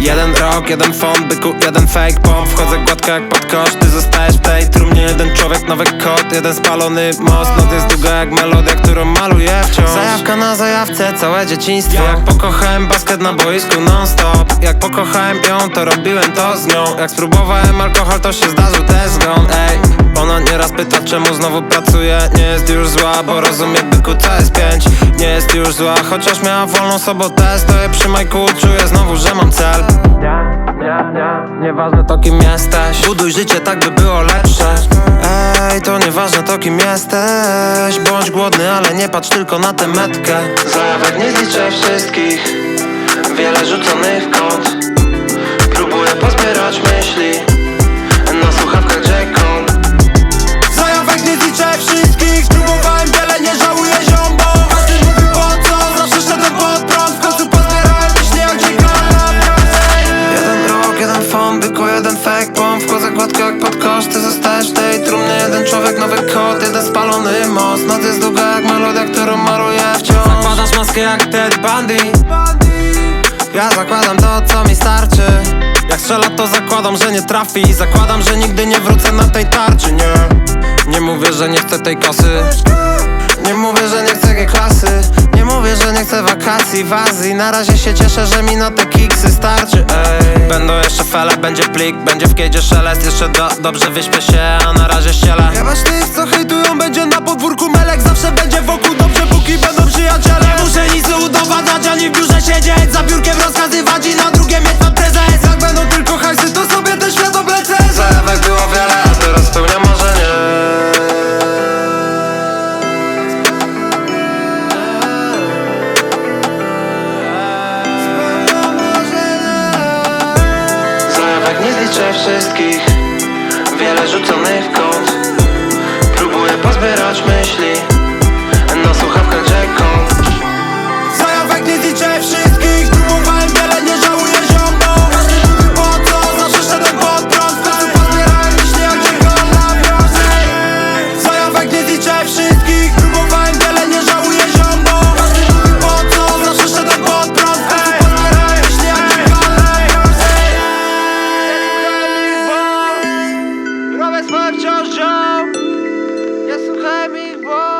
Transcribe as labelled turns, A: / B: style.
A: Jeden rok, jeden font, byku, jeden fake bomb. Wchodzę gładko jak pod kosz, ty zostajesz w tej trumnie. Jeden człowiek, nowy kot, jeden spalony most. Noc jest długa jak melodia, którą maluję wciąż. Zajawka na zajawce, całe dzieciństwo. Jak pokochałem basket na boisku non-stop. Jak pokochałem ją, to robiłem to z nią. Jak spróbowałem alkohol, to się zdarzył też zgon, ej. Ona nieraz pyta, czemu znowu pracuję? Nie jest już zła, bo rozumie byku, co jest pięć. Nie jest już zła, chociaż miała wolną sobotę. Stoję przy majku, czuję znowu, że mam cel. Nie, nie, nie, nieważne to kim jesteś. Buduj życie tak, by było lepsze. Ej, to nieważne to kim jesteś. Bądź głodny, ale nie patrz tylko na tę metkę. Zajawek nie zliczę wszystkich. Wiele rzuconych w kąt fon, byku, jeden fake bomb. Wchodzę gładko jak pod kosz, ty zostajesz w tej trumnie. Jeden człowiek, nowy kod, jeden spalony most. Noc jest długa jak melodia, którą maluję wciąż. Zakładasz maskę jak Ted Bundy. Ja zakładam to, co mi starczy. Jak strzela, to zakładam, że nie trafi. Zakładam, że nigdy nie wrócę na tej tarczy, nie. Nie mówię, że nie chcę tej kasy chcę wakacji w Azji Na razie się cieszę, że mi na te kiksy starczy ej. Będą jeszcze fele, będzie plik, będzie w kiedzie szelest. Jeszcze do, dobrze wyśpię się, a na razie ściele. Jebać tych, co hejtują, liczę wszystkich. Wiele rzuconych kąt Próbuję pozbierać Jojo. Yes, Remy, boy.